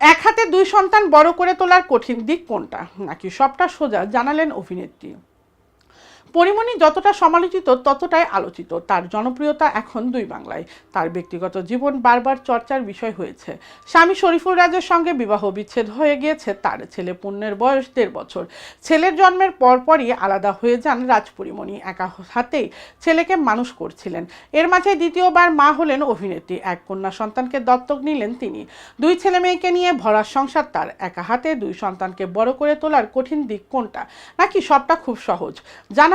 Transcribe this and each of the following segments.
এক হাতে দুই সন্তান বড় করে তোলার কঠিন দিক কোনটা? নাকি সবটা সোজা? জানালেন অভিনেত্রী। পরিমণি যতটা সমালোচিত, ততটাই আলোচিত। তার জনপ্রিয়তা এখন দুই বাংলায়। তার ব্যক্তিগত জীবন বারবার চর্চার বিষয় হয়েছে। স্বামী শরীফুল রাজের সঙ্গে বিবাহ বিচ্ছেদ হয়ে গিয়েছে তার ছেলে পুণ্যের বয়স দেড় বছর। ছেলের জন্মের পরপরই আলাদা হয়ে যান রাজপরিমণি একা হাতেই ছেলেকে মানুষ করছিলেন। এর মাঝে দ্বিতীয়বার মা হলেন অভিনেত্রী। এক কন্যা সন্তানকে দত্তক নিলেন তিনি। দুই ছেলে মেয়েকে নিয়ে ভরা সংসার তার। একা হাতে দুই সন্তানকে বড় করে তোলার কঠিন দিক কোনটা? নাকি সবটা খুব সহজ?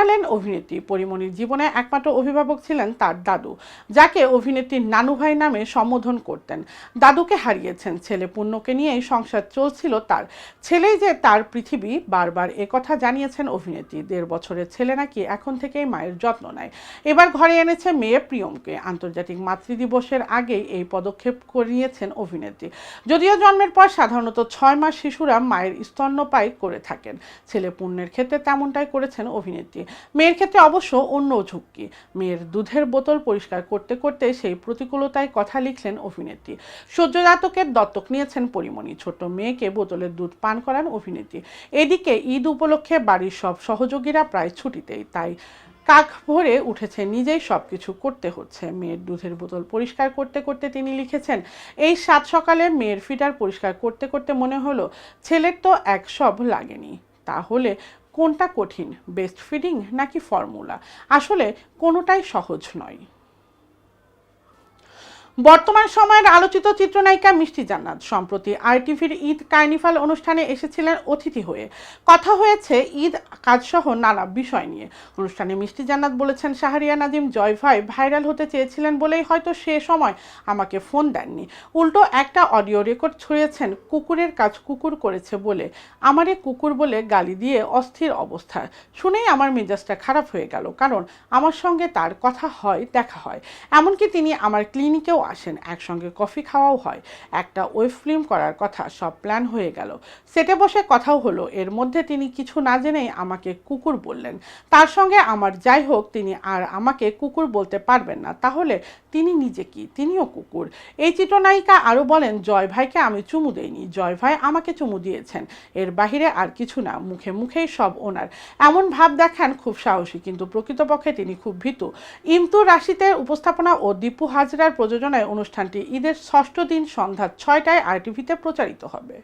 জানালেন অভিনেত্রী। পরিমণির জীবনে একমাত্র অভিভাবক ছিলেন তার দাদু, যাকে অভিনেত্রীর নানু ভাই নামে সম্বোধন করতেন। দাদুকে হারিয়েছেন ছেলে পুণ্যকে নিয়েই সংসার চলছিল তার। ছেলেই যে তার পৃথিবী, বারবার একথা জানিয়েছেন অভিনেত্রী। দেড় বছরের ছেলে নাকি এখন থেকেই মায়ের যত্ন নেয়। এবার ঘরে এনেছে মেয়ে প্রিয়মকে। আন্তর্জাতিক মাতৃদিবসের আগেই এই পদক্ষেপ করিয়েছেন অভিনেত্রী। যদিও জন্মের পর সাধারণত ছয় মাস শিশুরা মায়ের স্তন্যপায় করে থাকেন। ছেলে পুণ্যের ক্ষেত্রে তেমনটাই করেছেন অভিনেত্রী। মেয়ের ক্ষেত্রে অবশ্য অন্য ঝুঁকি। মেয়ের দুধের বোতল পরিষ্কার করতে করতে সেই প্রতিকূলতায় কথা লিখলেন অভিনেত্রী। সূর্যজাতকের দত্তক নিয়েছেন পরিমণি। ছোট মেয়েকে বোতলের দুধ পান করান অভিনেত্রী। এদিকে ঈদ উপলক্ষে বাড়ির সব সহযোগীরা প্রায় ছুটিতেই, তাই কাক ভরে উঠেছে নিজেই সব কিছু করতে হচ্ছে। মেয়ের দুধের বোতল পরিষ্কার করতে করতে তিনি লিখেছেন, এই সাত সকালে মেয়ের ফিটার পরিষ্কার করতে করতে মনে হলো, ছেলের তো এক সব লাগেনি। তাহলে কোনটা কঠিন? বেস্ট ফিডিং নাকি ফর্মুলা আসলে কোনোটাই সহজ নয়। বর্তমান সময়ের আলোচিত চিত্রনায়িকা মিষ্টি জান্নাত সম্প্রতি আরটিভির ঈদ কার্নিভাল অনুষ্ঠানে এসেছিলেন অতিথি হয়ে। কথা হয়েছে, ঈদ কাজসহ নানা বিষয় নিয়ে। অনুষ্ঠানে মিষ্টি জান্নাত বলেছেন, শাহরিয়া নাজিম জয় ভাই ভাইরাল হতে চেয়েছিলেন বলেই হয়তো সে সময় আমাকে ফোন দেননি। উল্টো একটা অডিও রেকর্ড ছড়িয়েছেন, কুকুরের কাজ কুকুর করেছে বলে। আমারে কুকুর বলে গালি দিয়ে অস্থির অবস্থা। শুনেই আমার মেজাজটা খারাপ হয়ে গেল, কারণ আমার সঙ্গে তার কথা হয়, দেখা হয়। এমনকি তিনি আমার ক্লিনিকেও আসেন, একসঙ্গে কফি খাওয়াও হয়। একটা ওয়েব ফিল্ম করার কথা সব প্ল্যান হয়ে গেল। সেটে বসে কথাও হলো, এর মধ্যে তিনি কিছু না জেনেই আমাকে কুকুর বললেন। তার সঙ্গে আমার যাই হোক, তিনি আর আমাকে কুকুর বলতে পারবেন না। তাহলে তিনি নিজে কি? তিনিও কুকুর। এই চিত্রনায়িকা আরও বলেন, জয় ভাইকে আমি চুমু দেইনি। জয় ভাই আমাকে চুমু দিয়েছেন। এর বাহিরে আর কিছু না। মুখে মুখেই সব ওনার। এমন ভাব দেখান খুব সাহসী, কিন্তু প্রকৃতপক্ষে তিনি খুব ভীতু। ইমতু রাশিতে উপস্থাপনা ও দীপু হাজরার প্রযোজনায় অনুষ্ঠানটি ঈদের ষষ্ঠ দিন সন্ধ্যা ছয়টায় আরটিভিতে প্রচারিত হবে।